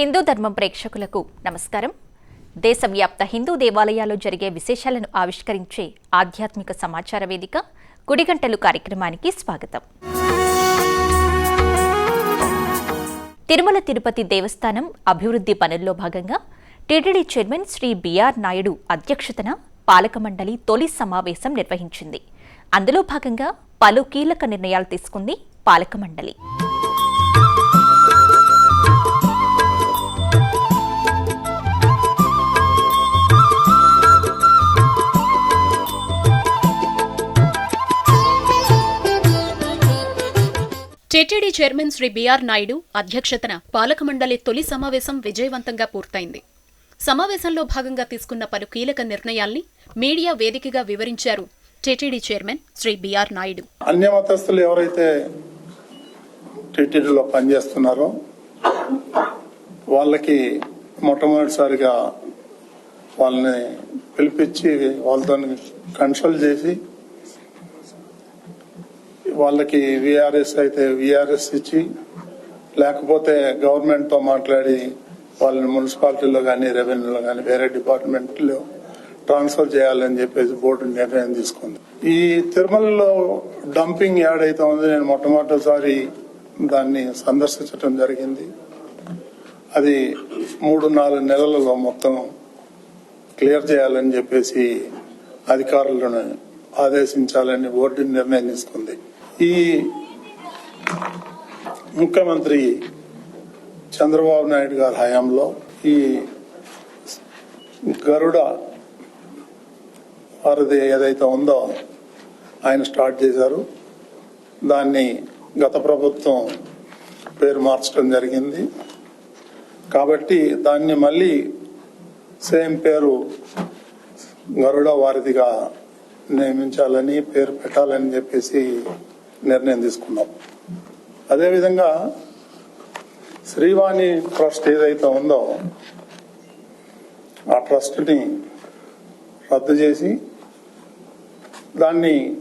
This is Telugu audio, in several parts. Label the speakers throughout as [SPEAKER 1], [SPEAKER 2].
[SPEAKER 1] హిందూ ధర్మం ప్రేక్షకులకు నమస్కారం. దేశవ్యాప్త హిందూ దేవాలయాల్లో జరిగే విశేషాలను ఆవిష్కరించే ఆధ్యాత్మిక సమాచార వేదిక గుడిగంటలు కార్యక్రమానికి స్వాగతం. తిరుమల తిరుపతి దేవస్థానం అభివృద్ధి పనుల్లో భాగంగా TTD chairman Shri BR Naidu అధ్యక్షతన పాలక మండలి తొలి సమావేశం నిర్వహించింది. అందులో భాగంగా పలు కీలక నిర్ణయాలు తీసుకుంది పాలక మండలి.
[SPEAKER 2] TTD chairman Shri BR Naidu అధ్యక్షతన పాలక మండలి తొలి సమావేశం విజయవంతంగా పూర్తయింది. సమావేశంలో భాగంగా తీసుకున్న పలు కీలక నిర్ణయాల్ని మీడియా వేదికగా వివరించారు TTD chairman Shri BR Naidu.
[SPEAKER 3] అన్య మతస్థులు ఎవరైతే టీటీడీలో పనిచేస్తున్నారో వాళ్ళకి మొట్టమొదటిసారిగా వాళ్ళని పిలిపించి వాళ్ళతో కన్సల్ట్ చేసి వాళ్ళకి విఆర్ఎస్ అయితే విఆర్ఎస్ ఇచ్చి లేకపోతే గవర్నమెంట్తో మాట్లాడి వాళ్ళని మున్సిపాలిటీలో కానీ రెవెన్యూలో కానీ వేరే డిపార్ట్మెంట్లో ట్రాన్స్ఫర్ చేయాలని చెప్పేసి బోర్డు నిర్ణయం తీసుకుంది. ఈ తిరుమలలో డంపింగ్ యాడ్ అయితే ఉంది. నేను మొట్టమొదటిసారి దాన్ని సందర్శించడం జరిగింది. అది మూడు నాలుగు నెలలలో మొత్తం క్లియర్ చేయాలని చెప్పేసి అధికారులను ఆదేశించాలని బోర్డు నిర్ణయం తీసుకుంది. ఈ ముఖ్యమంత్రి చంద్రబాబు నాయుడు గారి హయాంలో ఈ గరుడ వారిది ఏదైతే ఉందో ఆయన స్టార్ట్ చేశారు. దాన్ని గత ప్రభుత్వం పేరు మార్చడం జరిగింది. కాబట్టి దాన్ని మళ్ళీ సేమ్ పేరు గరుడ వారిదిగా నియమించాలని పేరు పెట్టాలని చెప్పేసి నిర్ణయం తీసుకున్నాం. అదేవిధంగా శ్రీవాణి ట్రస్ట్ ఏదైతే ఉందో ఆ ట్రస్ట్ని రద్దు చేసి దాన్ని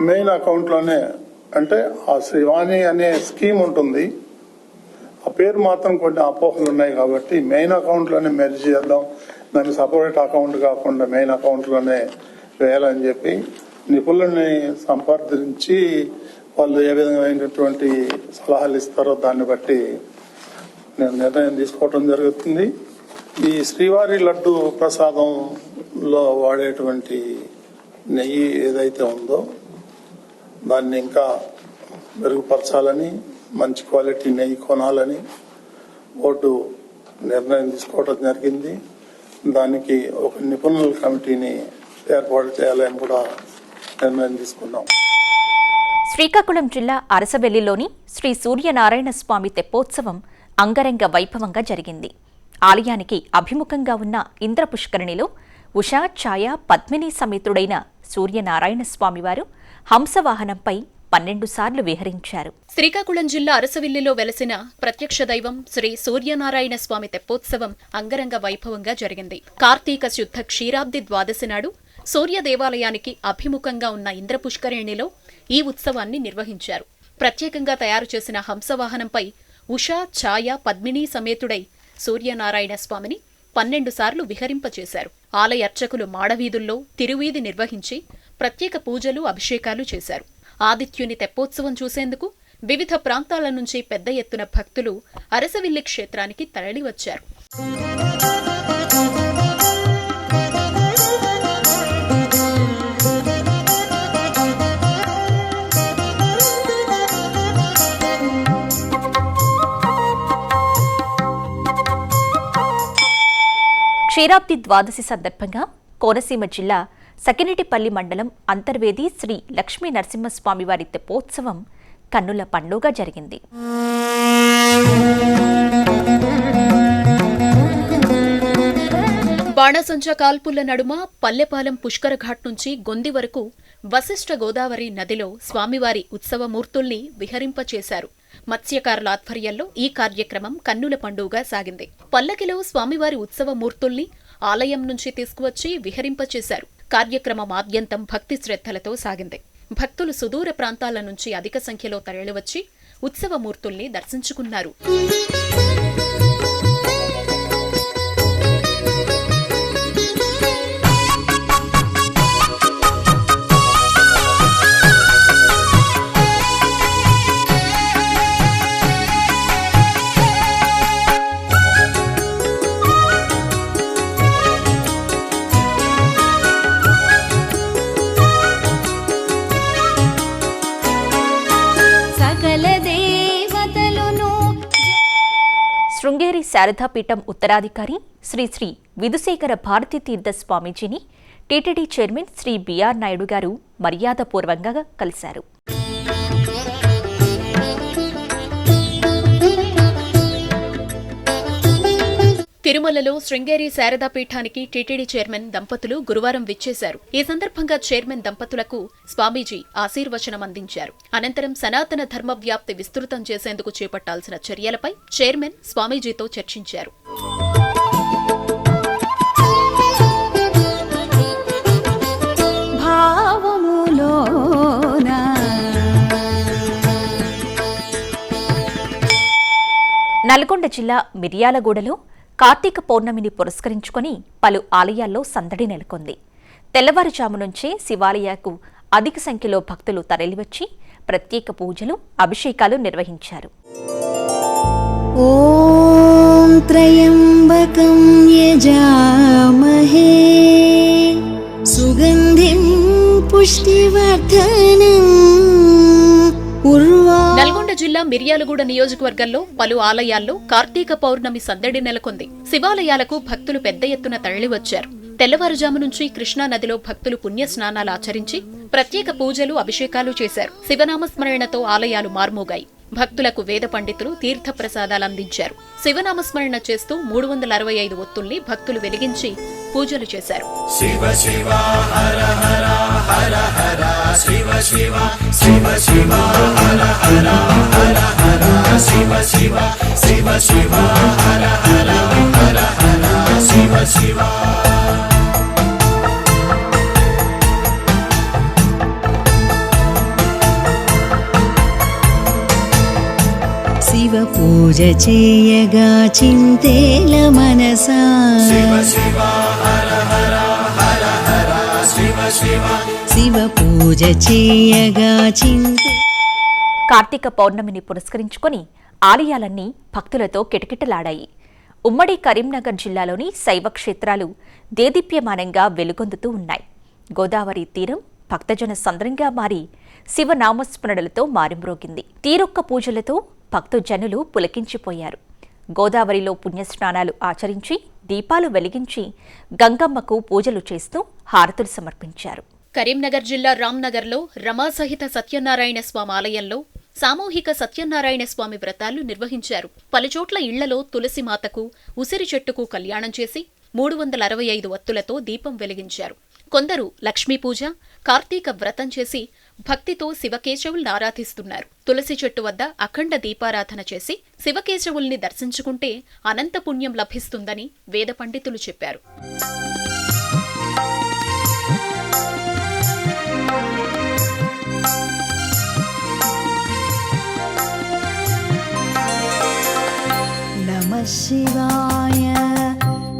[SPEAKER 3] మెయిన్ అకౌంట్లోనే అంటే ఆ శ్రీవాణి అనే స్కీమ్ ఉంటుంది. ఆ పేరు మాత్రం కొన్ని అపోహలు ఉన్నాయి కాబట్టి మెయిన్ అకౌంట్లోనే మెర్జ్ చేద్దాం. దాన్ని సపరేట్ అకౌంట్ కాకుండా మెయిన్ అకౌంట్లోనే వేయాలని చెప్పి నిపుణుల్ని సంప్రదించి వాళ్ళు ఏ విధమైనటువంటి సలహాలు ఇస్తారో దాన్ని బట్టి నేను నిర్ణయం తీసుకోవడం జరుగుతుంది. ఈ శ్రీవారి లడ్డు ప్రసాదంలో వాడేటువంటి నెయ్యి ఏదైతే ఉందో దాన్ని ఇంకా మెరుగుపరచాలని మంచి క్వాలిటీ నెయ్యి కొనాలని బోర్డు నిర్ణయం తీసుకోవడం జరిగింది. దానికి ఒక నిపుణుల కమిటీని ఏర్పాటు చేయాలని కూడా నిర్ణయం తీసుకున్నాం
[SPEAKER 1] శ్రీకాకుళం జిల్లా అరసవెల్లిలోని శ్రీ సూర్యనారాయణ స్వామి తెప్పోత్సవం అంగరంగ వైభవంగా జరిగింది. ఆలయానికి అభిముఖంగా ఉన్న ఇంద్ర పుష్కరిణిలో ఉషా ఛాయ పద్మిని సమేతుడైన సూర్యనారాయణ స్వామివారు హంసవాహనంపై పన్నెండు సార్లు విహరించారు.
[SPEAKER 2] శ్రీకాకుళం జిల్లా అరసవిల్లిలో వెలసిన ప్రత్యక్ష దైవం శ్రీ సూర్యనారాయణ స్వామి తెప్పోత్సవం అంగరంగ వైభవంగా జరిగింది. కార్తీక శుద్ధ క్షీరాబ్ది ద్వాదశి నాడు సూర్య దేవాలయానికి అభిముఖంగా ఉన్న ఇంద్రపుష్కరిణిలో ఈ ఉత్సవాన్ని నిర్వహించారు. ప్రత్యేకంగా తయారు చేసిన హంసవాహనంపై ఉషా ఛాయ పద్మిని సమేతుడై సూర్యనారాయణ స్వామిని పన్నెండు సార్లు విహరింపచేశారు. ఆలయ అర్చకులు మాడవీధుల్లో తిరువీధి నిర్వహించి ప్రత్యేక పూజలు అభిషేకాలు చేశారు. ఆదిత్యుని తెప్పోత్సవం చూసేందుకు వివిధ ప్రాంతాల నుంచి పెద్ద ఎత్తున భక్తులు అరసవిల్లి క్షేత్రానికి తరలివచ్చారు.
[SPEAKER 1] క్షీరాబ్ది ద్వాదశి సందర్భంగా కోనసీమ జిల్లా సకినేటిపల్లి మండలం అంతర్వేది శ్రీ లక్ష్మీ నరసింహస్వామివారి తెప్పోత్సవం కన్నుల పండుగ జరిగింది.
[SPEAKER 2] బాణసంచ కాల్పుల నడుమ పల్లెపాలెం పుష్కరఘాట్ నుంచి గొంది వరకు వశిష్ఠ గోదావరి నదిలో స్వామివారి ఉత్సవమూర్తుల్ని విహరింపచేశారు. మత్స్యకారుల ఆధ్వర్యంలో ఈ కార్యక్రమం కన్నుల పండుగగా సాగింది. పల్లకిలో స్వామివారి ఉత్సవమూర్తుల్ని ఆలయం నుంచి తీసుకువచ్చి విహరింపచేశారు. కార్యక్రమం ఆద్యంతం భక్తి శ్రద్ధలతో సాగింది. భక్తులు సుదూర ప్రాంతాల నుంచి అధిక సంఖ్యలో తరలివచ్చి ఉత్సవమూర్తుల్ని దర్శించుకున్నారు.
[SPEAKER 1] శారదాపీఠం ఉత్తరాధికారి శ్రీ శ్రీ విధుశేఖర భారతీ తీర్థ స్వామీజీని TTD chairman Shri BR Naidu గారు మర్యాదపూర్వకంగా కలిశారు.
[SPEAKER 2] తిరుమలలో శృంగేరి శారదా పీఠానికి టీటీడీ చైర్మన్ దంపతులు గురువారం విచ్చేశారు. ఈ సందర్భంగా చైర్మన్ దంపతులకు స్వామీజీ ఆశీర్వచనం అందించారు. అనంతరం సనాతన ధర్మ వ్యాప్తి విస్తృతం చేసేందుకు చేపట్టాల్సిన చర్యలపై చైర్మన్ స్వామీజీతో చర్చించారు.
[SPEAKER 1] నల్గొండ జిల్లా మిర్యాలగూడలో కార్తీక పౌర్ణమిని పురస్కరించుకుని పలు ఆలయాల్లో సందడి నెలకొంది. తెల్లవారుజాము నుంచే శివాలయాకు అధిక సంఖ్యలో భక్తులు తరలివచ్చి ప్రత్యేక పూజలు అభిషేకాలు నిర్వహించారు.
[SPEAKER 4] ఓం సుగంధిం
[SPEAKER 2] పుష్టివర్ధనం. జిల్లా మిర్యాలగూడ నియోజకవర్గంలో పలు ఆలయాల్లో కార్తీక పౌర్ణమి సందడి నెలకొంది. శివాలయాలకు భక్తులు పెద్ద ఎత్తున తరలివచ్చారు. తెల్లవారుజాము నుంచి కృష్ణా నదిలో భక్తులు పుణ్య స్నానాలు ఆచరించి ప్రత్యేక పూజలు అభిషేకాలు చేశారు. శివనామస్మరణతో ఆలయాలు మార్మోగాయి. భక్తులకు వేద పండితులు తీర్థప్రసాదాలు అందించారు. శివనామస్మరణ చేస్తూ మూడు వందల అరవై ఐదు ఒత్తుల్ని భక్తులు వెలిగించి పూజలు చేశారు.
[SPEAKER 4] శివపూజ చేయగా చింతేల మనసా. పూజ చేయగా
[SPEAKER 1] కార్తీక పౌర్ణమిని పురస్కరించుకొని ఆలయాలన్నీ భక్తులతో కిటకిటలాడాయి. ఉమ్మడి కరీంనగర్ జిల్లాలోని శైవ క్షేత్రాలు దేదీప్యమానంగా వెలుగొందుతూ ఉన్నాయి. గోదావరి తీరం భక్తజన సంద్రంగా మారి శివనామస్మరణలతో మారుమ్రోగింది. తీరొక్క పూజలతో భక్తజనులు పులకించిపోయారు. గోదావరిలో పుణ్యస్నానాలు ఆచరించి దీపాలు వెలిగించి గంగమ్మకు పూజలు చేస్తూ హారతులు సమర్పించారు.
[SPEAKER 2] కరీంనగర్ జిల్లా రామ్నగర్లో రమాసహిత సత్యనారాయణ స్వామి ఆలయంలో సామూహిక సత్యనారాయణ స్వామి వ్రతాలు నిర్వహించారు. పలుచోట్ల ఇళ్ళలో తులసి మాతకు ఉసిరి చెట్టుకు కళ్యాణం చేసి మూడు వందల అరవై ఐదు వత్తులతో దీపం వెలిగించారు. కొందరు లక్ష్మీ పూజ కార్తీక వ్రతం చేసి భక్తితో శివకేశవుల్ని ఆరాధిస్తున్నారు. తులసి చెట్టు వద్ద అఖండ దీపారాధన చేసి శివకేశవుల్ని దర్శించుకుంటే అనంత పుణ్యం లభిస్తుందని వేద పండితులు చెప్పారు.
[SPEAKER 4] शिवाय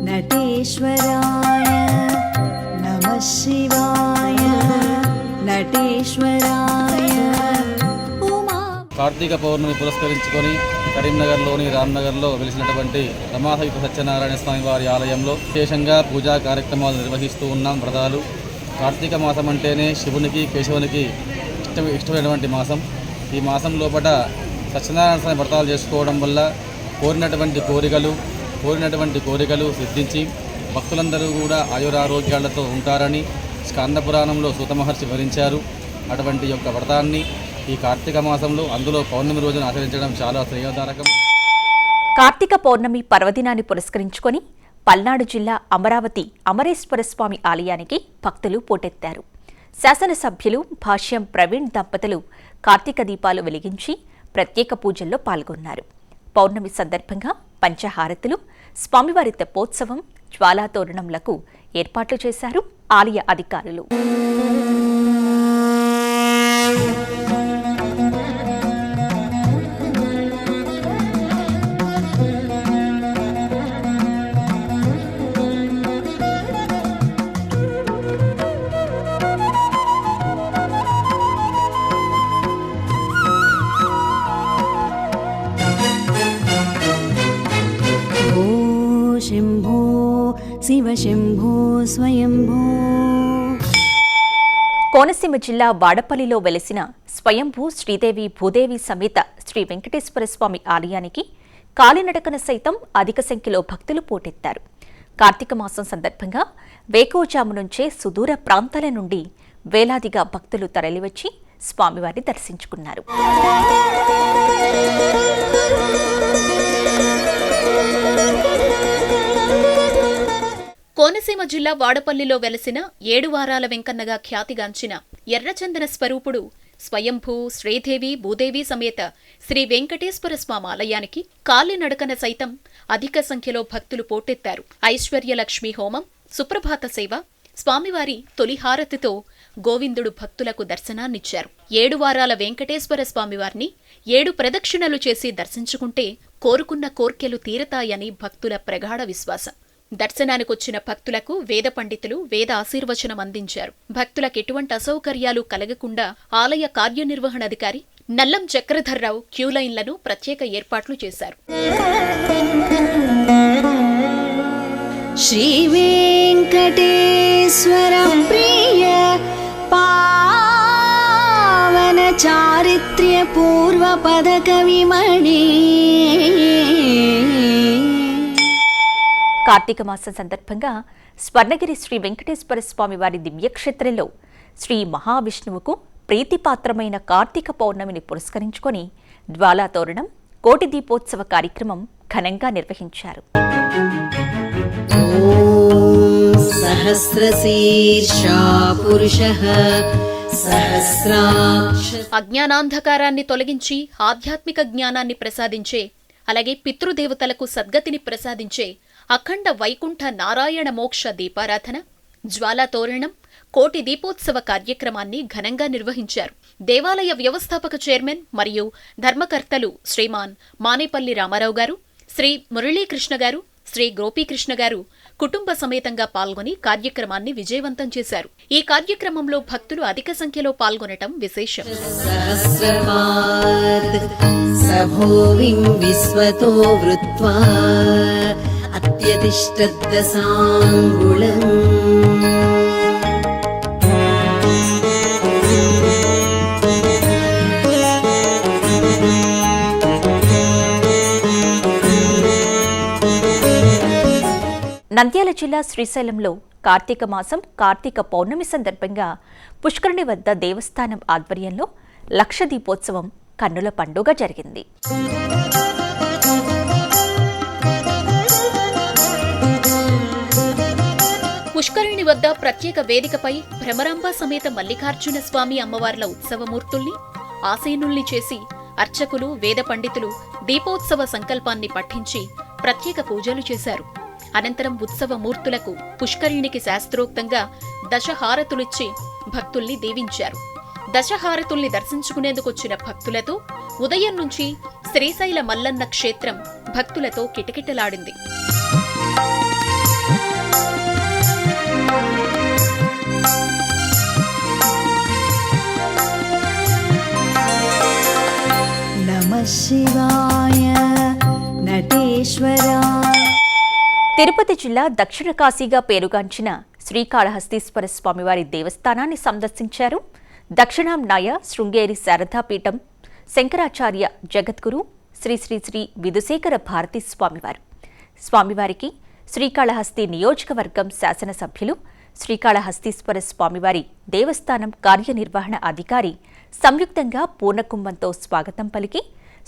[SPEAKER 4] नटेश्वराय नमः शिवाय नटेश्वराय उमा
[SPEAKER 5] కార్తీక పౌర్ణమి పురస్కరించుకొని కరీంనగర్లోని రామ్నగర్లో వెలిసినటువంటి రమాసహిత సత్యనారాయణ స్వామి వారి ఆలయంలో విశేషంగా పూజా కార్యక్రమాలు నిర్వహిస్తూ ఉన్నాం వ్రతాలు కార్తీక మాసం అంటేనే శివునికి కేశవునికి ఇష్టం ఇష్టమైనటువంటి మాసం ఈ మాసం లోపల సత్యనారాయణ స్వామి వ్రతాలు చేసుకోవడం వల్ల కోరినటువంటి కోరికలు కోరినటువంటి కోరికలు సిద్ధించి భక్తులందరూ కూడా ఆయురారోగ్యాలతో ఉంటారని స్కందపురాణంలో పురాణంలో సూత వివరించారు. అటువంటి యొక్క వ్రతాన్ని ఈ కార్తీక మాసంలో అందులో పౌర్ణమి రోజున ఆచరించడం చాలా శ్రేయోదారకం
[SPEAKER 1] కార్తీక పౌర్ణమి పర్వదినాన్ని పురస్కరించుకొని పల్నాడు జిల్లా అమరావతి అమరేశ్వర స్వామి ఆలయానికి భక్తులు పోటెత్తారు. శాసనసభ్యులు భాష్యం ప్రవీణ్ దంపతులు కార్తీక దీపాలు వెలిగించి ప్రత్యేక పూజల్లో పాల్గొన్నారు. పౌర్ణమి సందర్భంగా పంచహారతులు స్వామివారి తెప్పోత్సవం జ్వాలాతోరణంలకు ఏర్పాట్లు చేశారు ఆలయ అధికారులు.
[SPEAKER 4] శివశంభో స్వయంభో.
[SPEAKER 1] కోనసీమ జిల్లా వాడపల్లిలో వెలిసిన స్వయంభూ శ్రీదేవి భూదేవి సమేత శ్రీ వెంకటేశ్వర స్వామి ఆలయానికి కాలినడకన సైతం అధిక సంఖ్యలో భక్తులు పోటెత్తారు. కార్తీక మాసం సందర్భంగా వేకోజాము నుంచే సుదూర ప్రాంతాల నుండి వేలాదిగా భక్తులు తరలివచ్చి స్వామివారిని దర్శించుకున్నారు.
[SPEAKER 2] కోనసీమ జిల్లా వాడపల్లిలో వెలసిన ఏడు వారాల వెంకన్నగా ఖ్యాతిగాంచిన ఎర్రచందన స్వరూపుడు స్వయంభూ శ్రీదేవి భూదేవి సమేత శ్రీ వెంకటేశ్వర స్వామి ఆలయానికి కాలినడకన సైతం అధిక సంఖ్యలో భక్తులు పోటెత్తారు. ఐశ్వర్యలక్ష్మి హోమం సుప్రభాత సేవ స్వామివారి తొలిహారతితో గోవిందుడు భక్తులకు దర్శనాన్నిచ్చారు. ఏడు వారాల వెంకటేశ్వర స్వామివారిని ఏడు ప్రదక్షిణలు చేసి దర్శించుకుంటే కోరుకున్న కోర్కెలు తీరతాయని భక్తుల ప్రగాఢ విశ్వాసం. దర్శనానికి వచ్చిన భక్తులకు వేద పండితులు వేద ఆశీర్వచనం అందించారు. భక్తులకు ఎటువంటి అసౌకర్యాలు కలగకుండా ఆలయ కార్యనిర్వహణాధికారి నల్లం చక్రధర్రావు క్యూలైన్లను ప్రత్యేక ఏర్పాట్లు చేశారు.
[SPEAKER 4] శ్రీ పావన చారిత్ర్య పూర్వ పదక
[SPEAKER 1] కార్తీక మాసం సందర్భంగా స్వర్ణగిరి శ్రీ వెంకటేశ్వర స్వామి వారి దివ్యక్షేత్రంలో శ్రీ మహావిష్ణువుకు ప్రీతిపాత్రమైన కార్తీక పౌర్ణమిని పురస్కరించుకొని తోరణం కోటి దీపోత్సవ కార్యక్రమం ఘనంగా నిర్వహించారు.
[SPEAKER 2] అజ్ఞానాంధకారాన్ని తొలగించి ఆధ్యాత్మిక జ్ఞానాన్ని ప్రసాదించే అలాగే పితృదేవతలకు సద్గతిని ప్రసాదించే అఖండ వైకుంఠ నారాయణ మోక్ష దీపారాధన జ్వాలాతోరణం కోటి దీపోత్సవ కార్యక్రమాన్ని ఘనంగా నిర్వహించారు. దేవాలయ వ్యవస్థాపక చైర్మన్ మరియు ధర్మకర్తలు శ్రీమాన్ మానేపల్లి రామారావు గారు శ్రీ మురళీకృష్ణ గారు శ్రీ గోపీకృష్ణ గారు కుటుంబ సమేతంగా పాల్గొని కార్యక్రమాన్ని విజయవంతం చేశారు. ఈ కార్యక్రమంలో భక్తులు అధిక సంఖ్యలో పాల్గొనటం విశేషం.
[SPEAKER 4] विश्वतो वृत्वा अत्यतिष्ठद्दशाङ्गुलम्
[SPEAKER 1] నంద్యాల జిల్లా శ్రీశైలంలో కార్తీక మాసం కార్తీక పౌర్ణమి సందర్భంగా పుష్కరుని వద్ద దేవస్థానం ఆధ్వర్యంలో లక్ష దీపోత్సవం కన్నుల పండుగ జరిగింది
[SPEAKER 2] పుష్కరిణి వద్ద ప్రత్యేక వేదికపై భ్రమరాంబ సమేత మల్లికార్జున స్వామి అమ్మవార్ల ఉత్సవమూర్తుల్ని ఆసీనుల్ని చేసి అర్చకులు వేద పండితులు దీపోత్సవ సంకల్పాన్ని పఠించి ప్రత్యేక పూజలు చేశారు. అనంతరం ఉత్సవ మూర్తులకు పుష్కరిణికి శాస్త్రోక్తంగా దశహారతులిచ్చి భక్తుల్ని దీవించారు. దశహారతుల్ని దర్శించుకునేందుకొచ్చిన భక్తులతో ఉదయం నుంచి శ్రీశైల మల్లన్న క్షేత్రం భక్తులతో కిటకిటలాడింది.
[SPEAKER 4] నటేశ్వరా.
[SPEAKER 1] తిరుపతి జిల్లా దక్షిణ కాశీగా పేరుగాంచిన శ్రీకాళహస్తీశ్వర స్వామివారి దేవస్థానాన్ని సందర్శించారు దక్షిణాంనాయ శృంగేరి శారదాపీఠం శంకరాచార్య జగద్గురు శ్రీ శ్రీ శ్రీ విధుశేఖర భారతీ స్వామివారు. స్వామివారికి శ్రీకాళహస్తి నియోజకవర్గం శాసనసభ్యులు శ్రీకాళహస్తీశ్వర స్వామివారి దేవస్థానం కార్యనిర్వహణ అధికారి సంయుక్తంగా పూర్ణకుంభంతో స్వాగతం పలికి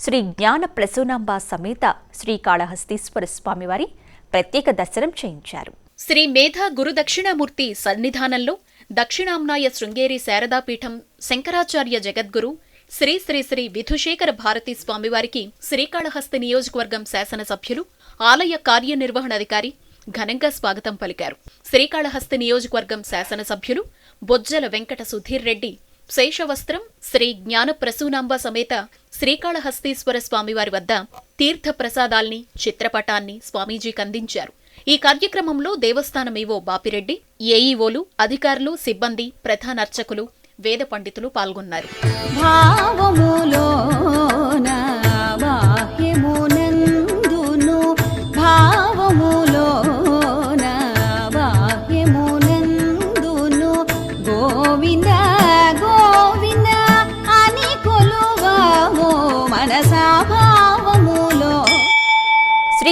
[SPEAKER 1] శ్రీ జ్ఞాన ప్రసూనాంబ సమేత శ్రీకాళహస్తీశ్వర స్వామివారి ప్రత్యేక దర్శనం చేయించారు.
[SPEAKER 2] శ్రీ మేధా గురుదక్షిణామూర్తి సన్నిధానంలో దక్షిణాంనాయ శృంగేరి శారదాపీఠం శంకరాచార్య జగద్గురు శ్రీ శ్రీ శ్రీ విధుశేఖర భారతీ స్వామివారికి శ్రీకాళహస్తి నియోజకవర్గం శాసనసభ్యులు ఆలయ కార్యనిర్వహణాధికారి ఘనంగా స్వాగతం పలికారు. శ్రీకాళహస్తి నియోజకవర్గం శాసనసభ్యులు బొజ్జల వెంకట సుధీర్ రెడ్డి శేషవస్త్రం శ్రీ జ్ఞాన ప్రసూనాంబ సమేత శ్రీకాళహస్తీశ్వర స్వామివారి వద్ద తీర్థ ప్రసాదాల్ని చిత్రపటాన్ని స్వామీజీకి అందించారు ఈ కార్యక్రమంలో దేవస్థానం ఈవో బాపిరెడ్డి ఏఈఓలు అధికారులు సిబ్బంది ప్రధాన అర్చకులు వేద పండితులు పాల్గొన్నారు.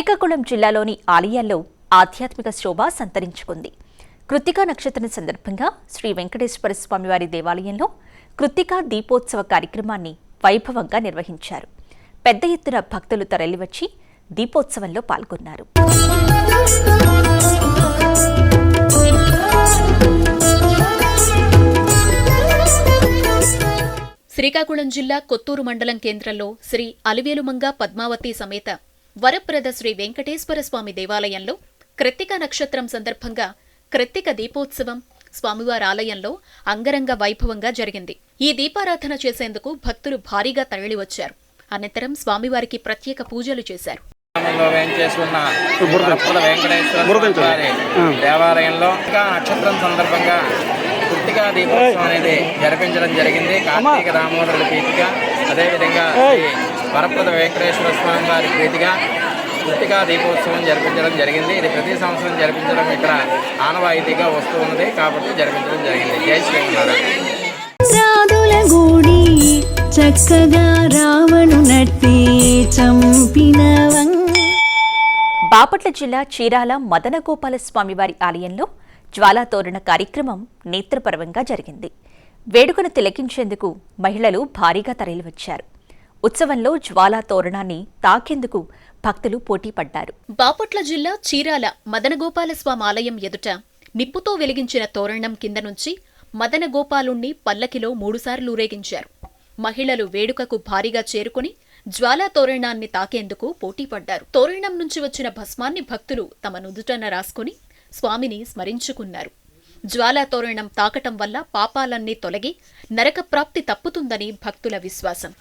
[SPEAKER 1] శ్రీకాకుళం జిల్లాలోని ఆలయాల్లో ఆధ్యాత్మిక శోభ సంతరించుకుంది. కృత్తికా నక్షత్రం సందర్భంగా శ్రీ వెంకటేశ్వర స్వామివారి దేవాలయంలో కృత్తికా దీపోత్సవ కార్యక్రమాన్ని వైభవంగా నిర్వహించారు. పెద్ద ఎత్తున భక్తులు తరలివచ్చి దీపోత్సవంలో పాల్గొన్నారు.
[SPEAKER 2] శ్రీకాకుళం జిల్లా కొత్తూరు మండలం కేంద్రంలో శ్రీ అలివేలుమంగ పద్మావతి సమేత వరప్రద శ్రీ వెంకటేశ్వర స్వామి దేవాలయంలో కృత్తిక నక్షత్రం సందర్భంగా కృత్తిక దీపోత్సవం స్వామివారి ఆలయంలో అంగరంగ వైభవంగా జరిగింది. ఈ దీపారాధన చేసేందుకు భక్తులు భారీగా తరలివచ్చారు. అనంతరం స్వామివారికి ప్రత్యేక పూజలు చేశారు.
[SPEAKER 6] దేవాలయంలో నక్షత్రం సందర్భంగా కృతికా దీపోత్సవం అనేది జరిపించడం జరిగింది. కార్తీక దామోదరుడి ప్రీతిగా అదేవిధంగా వరప్రద వెంకటేశ్వర స్వామి వారి ప్రీతిగా కృతికా దీపోత్సవం జరిపించడం జరిగింది. ఇది ప్రతి సంవత్సరం జరిపించడం ఇక్కడ ఆనవాయితీగా వస్తూ ఉన్నది. కాబట్టి జరిపించడం జరిగింది. జై
[SPEAKER 4] గూడి చక్కగా రావణునట్టి చంపిన వంగ
[SPEAKER 1] బాపట్ల జిల్లా చీరాల మదనగోపాల స్వామివారి ఆలయంలో జ్వాలాతోరణ కార్యక్రమం నేత్రపర్వంగా జరిగింది. వేడుకను తిలకించేందుకు మహిళలు భారీగా తరలివచ్చారు. ఉత్సవంలో జ్వాలా తోరణాన్ని తాకేందుకు భక్తులు పోటీపడ్డారు
[SPEAKER 2] బాపట్ల జిల్లా చీరాల మదనగోపాలస్వామి ఆలయం ఎదుట నిప్పుతో వెలిగించిన తోరణం కింద నుంచి మదనగోపాలుణ్ణి పల్లకిలో మూడుసార్లు ఊరేగించారు. మహిళలు వేడుకకు భారీగా చేరుకుని జ్వాలా తోరణాన్ని తాకేందుకు పోటీపడ్డారు తోరణం నుంచి వచ్చిన భస్మాన్ని భక్తులు తమ నుదుటన రాసుకుని స్వామిని స్మరించుకున్నారు. జ్వాలా తోరణం తాకటం వల్ల పాపాలన్నీ తొలగి నరక ప్రాప్తి తప్పుతుందని భక్తుల విశ్వాసం.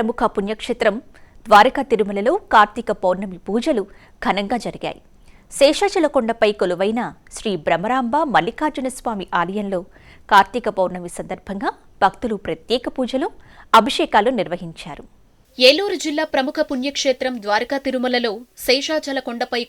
[SPEAKER 1] ప్రముఖ పుణ్యక్షేత్రం ద్వారకా తిరుమలలో కార్తీక పౌర్ణమి పూజలు ఘనంగా జరిగాయి. శేషాచల కొండపై కొలువైన శ్రీ భ్రమరాంబ మల్లికార్జున స్వామి ఆలయంలో కార్తీక పౌర్ణమి సందర్భంగా భక్తులు ప్రత్యేక పూజలు అభిషేకాలు నిర్వహించారు.
[SPEAKER 2] ఏలూరు జిల్లా ప్రముఖ పుణ్యక్షేత్రం ద్వారకా తిరుమలలో శేషాచల కొండపై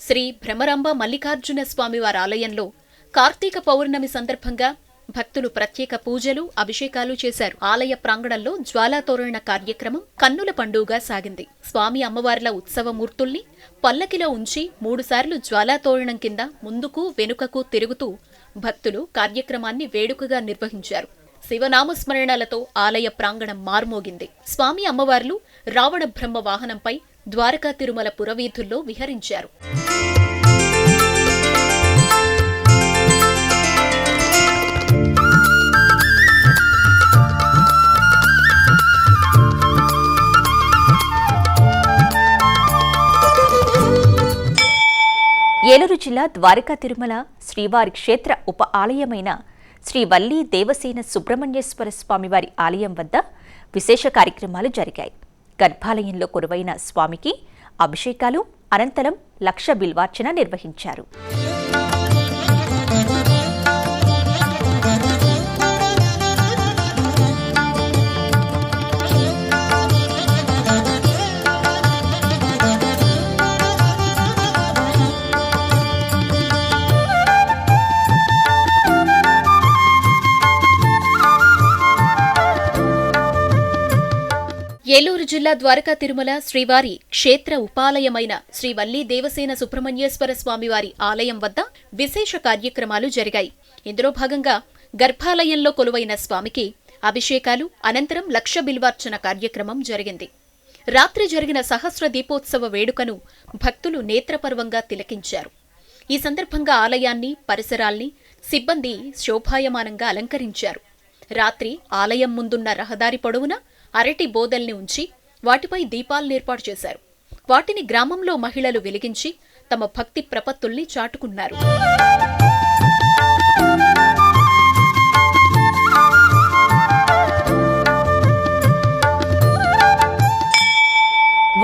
[SPEAKER 2] శ్రీ భ్రమరాంబ మల్లికార్జున స్వామివారి ఆలయంలో కార్తీక పౌర్ణమి సందర్భంగా భక్తులు ప్రత్యేక పూజలు అభిషేకాలు చేశారు. ఆలయ ప్రాంగణంలో జ్వాలాతోరణ కార్యక్రమం కన్నుల పండుగగా సాగింది. స్వామి అమ్మవార్ల ఉత్సవమూర్తుల్ని పల్లకిలో ఉంచి మూడుసార్లు జ్వాలాతోరణం కింద ముందుకు వెనుకకు తిరుగుతూ భక్తులు కార్యక్రమాన్ని వేడుకగా నిర్వహించారు. శివనామస్మరణలతో ఆలయ ప్రాంగణం మార్మోగింది. స్వామి అమ్మవార్లు రావణ బ్రహ్మ వాహనంపై ద్వారకా తిరుమల పురవీధుల్లో విహరించారు.
[SPEAKER 1] ఏలూరు జిల్లా ద్వారకా తిరుమల శ్రీవారి క్షేత్ర ఉప ఆలయమైన శ్రీ వల్లి దేవసేన సుబ్రహ్మణ్యేశ్వర స్వామివారి ఆలయం వద్ద విశేష కార్యక్రమాలు జరిగాయి. గర్భాలయంలో కొరువైన స్వామికి అభిషేకాలు అనంతరం లక్ష బిల్వార్చన నిర్వహించారు.
[SPEAKER 2] ఏలూరు జిల్లా ద్వారకా తిరుమల శ్రీవారి క్షేత్ర ఉపాలయమైన శ్రీవల్లి దేవసేన సుబ్రహ్మణ్యేశ్వర స్వామివారి ఆలయం వద్ద విశేష కార్యక్రమాలు జరిగాయి. ఇందులో భాగంగా గర్భాలయంలో కొలువైన స్వామికి అభిషేకాలు అనంతరం లక్ష బిల్వార్చన కార్యక్రమం జరిగింది. రాత్రి జరిగిన సహస్ర దీపోత్సవ వేడుకను భక్తులు నేత్రపర్వంగా తిలకించారు. ఈ సందర్భంగా ఆలయాన్ని పరిసరాల్ని సిబ్బంది శోభాయమానంగా అలంకరించారు. రాత్రి ఆలయం ముందున్న రహదారి పొడవునా అరటి బోదల్ని ఉంచి వాటిపై దీపాలనేర్పాటు చేశారు. వాటిని గ్రామంలో మహిళలు వెలిగించి తమ భక్తి ప్రపత్తుల్ని చాటుకున్నారు.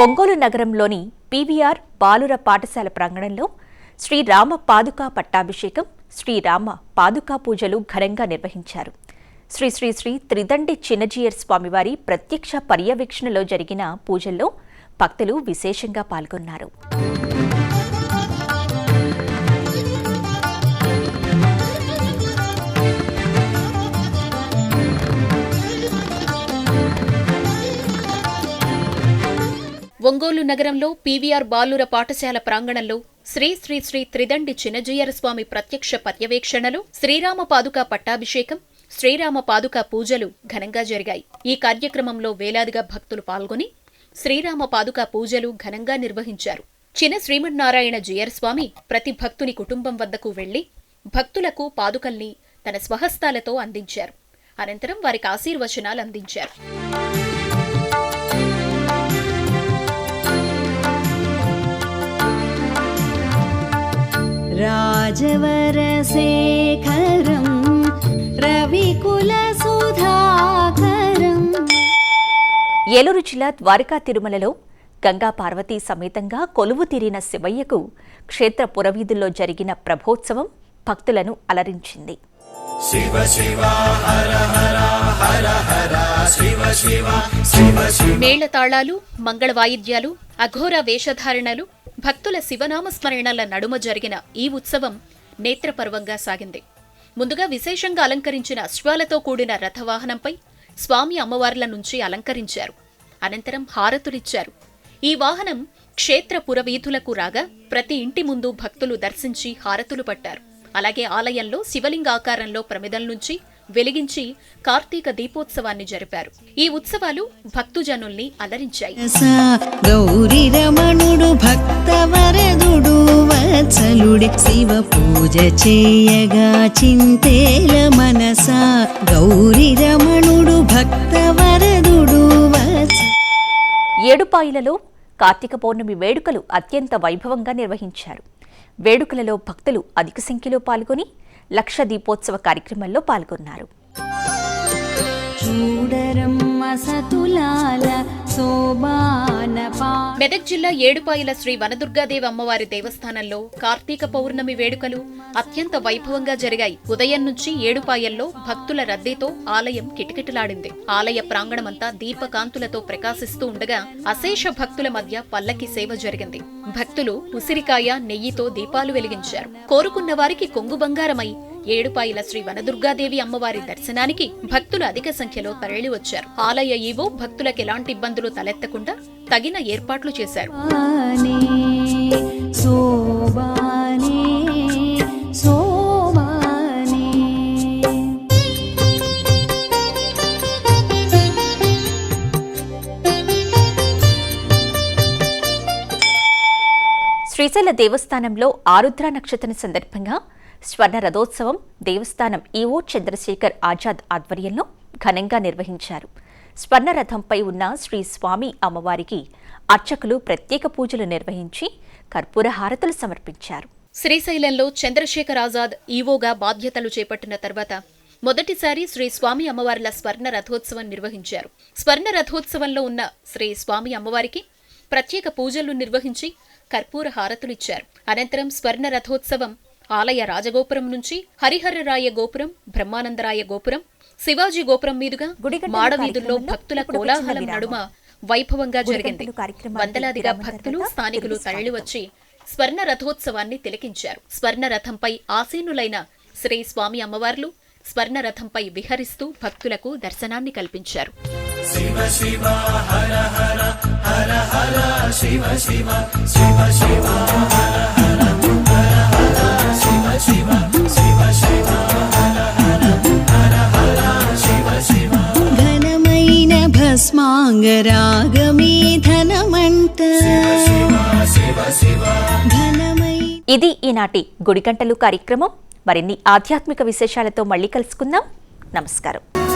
[SPEAKER 1] ఒంగోలు నగరంలోని పీవీఆర్ బాలుర పాఠశాల ప్రాంగణంలో శ్రీరామ పాదుకా పట్టాభిషేకం శ్రీరామ పాదుకా పూజలు ఘనంగా నిర్వహించారు. శ్రీ శ్రీ శ్రీ త్రిదండి చిన్నజీయర్ స్వామివారి ప్రత్యక్ష పర్యవేక్షణలో జరిగిన పూజల్లో భక్తులు విశేషంగా పాల్గొన్నారు.
[SPEAKER 2] ఒంగోలు నగరంలో పీవీఆర్ బాలుర పాఠశాల ప్రాంగణంలో శ్రీ శ్రీ శ్రీ త్రిదండి చిన్నజీయర స్వామి ప్రత్యక్ష పర్యవేక్షణలో శ్రీరామ పాదుక పట్టాభిషేకం శ్రీరామ పాదుక పూజలు ఘనంగా జరిగాయి ఈ కార్యక్రమంలో వేలాదిగా భక్తులు పాల్గొని శ్రీరామ పాదుక పూజలు ఘనంగా నిర్వహించారు చిన్న శ్రీమన్నారాయణ జీయర్ స్వామి ప్రతి భక్తుని కుటుంబం వద్దకు వెళ్లి భక్తులకు పాదుకల్ని తన స్వహస్తాలతో అందించారు అనంతరం వారికి ఆశీర్వచనాలు అందించారు
[SPEAKER 4] राजवरशेखरं रविकुलसुधाकरम्
[SPEAKER 1] ఏలూరు జిల్లా ద్వారకా తిరుమలలో గంగా పార్వతీ సమేతంగా కొలువు తీరిన శివయ్యకు క్షేత్ర పురవీధుల్లో జరిగిన ప్రభోత్సవం భక్తులను అలరించింది.
[SPEAKER 2] మేళతాళాలు మంగళ వాయిద్యాలు అఘోర వేషధారణలు భక్తుల శివనామస్మరణల నడుమ జరిగిన ఈ ఉత్సవం నేత్రపర్వంగా సాగింది. ముందుగా విశేషంగా అలంకరించిన అశ్వాలతో కూడిన రథవాహనంపై స్వామి అమ్మవార్ల నుంచి అలంకరించారు. అనంతరం హారతులిచ్చారు. ఈ వాహనం క్షేత్ర పురవీధులకు రాగా ప్రతి ఇంటి ముందు భక్తులు దర్శించి హారతులు పట్టారు. అలాగే ఆలయంలో శివలింగాకారంలో ప్రమిదల నుంచి వెలిగించి కార్తీక దీపోత్సవాన్ని జరిపారు. ఈ ఉత్సవాలు భక్తుజనుల్ని అలరించాయి.
[SPEAKER 4] सा గౌరిరమణుడు భక్తవరదుడు వత్సలుడి శివ పూజ చేయగా చింతేల మనసా. గౌరిరమణుడు భక్తవరదుడు వత్స
[SPEAKER 1] ఏడుపాయిలలో కార్తీక పౌర్ణమి వేడుకలు అత్యంత వైభవంగా నిర్వహించారు. వేడుకలలో భక్తులు అధిక సంఖ్యలో పాల్గొని లక్ష దీపోత్సవ కార్యక్రమంలో పాల్గొన్నారు.
[SPEAKER 4] చూడరమ్మ సతులాల
[SPEAKER 2] మెదక్ జిల్లా ఏడుపాయల శ్రీ వనదుర్గాదేవి అమ్మవారి దేవస్థానంలో కార్తీక పౌర్ణమి వేడుకలు అత్యంత వైభవంగా జరిగాయి. ఉదయం నుంచి ఏడుపాయల్లో భక్తుల రద్దీతో ఆలయం కిటకిటలాడింది. ఆలయ ప్రాంగణమంతా దీపకాంతులతో ప్రకాశిస్తూ ఉండగా అశేష భక్తుల మధ్య పల్లకి సేవ జరిగింది. భక్తులు ఉసిరికాయ నెయ్యితో దీపాలు వెలిగించారు. కోరుకున్న వారికి కొంగు బంగారమై ఏడుపాయల శ్రీ వనదుర్గాదేవి అమ్మవారి దర్శనానికి భక్తులు అధిక సంఖ్యలో తరలివచ్చారు ఆలయ ఈవో భక్తులకు ఎలాంటి ఇబ్బందులు తలెత్తకుండా తగిన ఏర్పాట్లు చేశారు.
[SPEAKER 1] శ్రీశైల దేవస్థానంలో ఆరుద్ర నక్షత్రం సందర్భంగా స్వర్ణ రథోత్సవం దేవస్థానం ఈవో చంద్రశేఖర్ ఆజాద్ ఆధ్వర్యంలో ఘనంగా నిర్వహించారు. స్వర్ణ రథంపై ఉన్న శ్రీ స్వామి అమ్మవారికి అర్చకులు ప్రత్యేక పూజలు నిర్వహించి కర్పూర హారతులు సమర్పించారు.
[SPEAKER 2] శ్రీశైలంలో చంద్రశేఖర్ ఆజాద్ ఈవోగా బాధ్యతలు చేపట్టిన తర్వాత మొదటిసారి శ్రీ స్వామి అమ్మవార్ల స్వర్ణ రథోత్సవం నిర్వహించారు. స్వర్ణ రథోత్సవంలో ఉన్న శ్రీ స్వామి అమ్మవారికి ప్రత్యేక పూజలు నిర్వహించి కర్పూర హారతులిచ్చారు అనంతరం స్వర్ణ రథోత్సవం ఆలయ రాజగోపురం నుంచి హరిహరరాయ గోపురం బ్రహ్మానందరాయ గోపురం శివాజీ గోపురం మీదుగా మాడవీధుల్లో భక్తుల కోలాహలం. నడుమ వైభవంగా జరిగింది. వందలాదిగా భక్తులు స్థానికులు తరలివచ్చి స్వర్ణ రథోత్సవాన్ని తిలకించారు. స్వర్ణ రథంపై ఆసీనులైన శ్రీ స్వామి అమ్మవార్లు స్వర్ణ రథంపై విహరిస్తూ భక్తులకు దర్శనాన్ని కల్పించారు.
[SPEAKER 4] ఘనమైన భస్మాంగరాగమే ధనమంట ఘనమై
[SPEAKER 1] ఇది ఈనాటి గుడిగంటలు కార్యక్రమం. మరిన్ని ఆధ్యాత్మిక విశేషాలతో మళ్ళీ కలుసుకుందాం. నమస్కారం.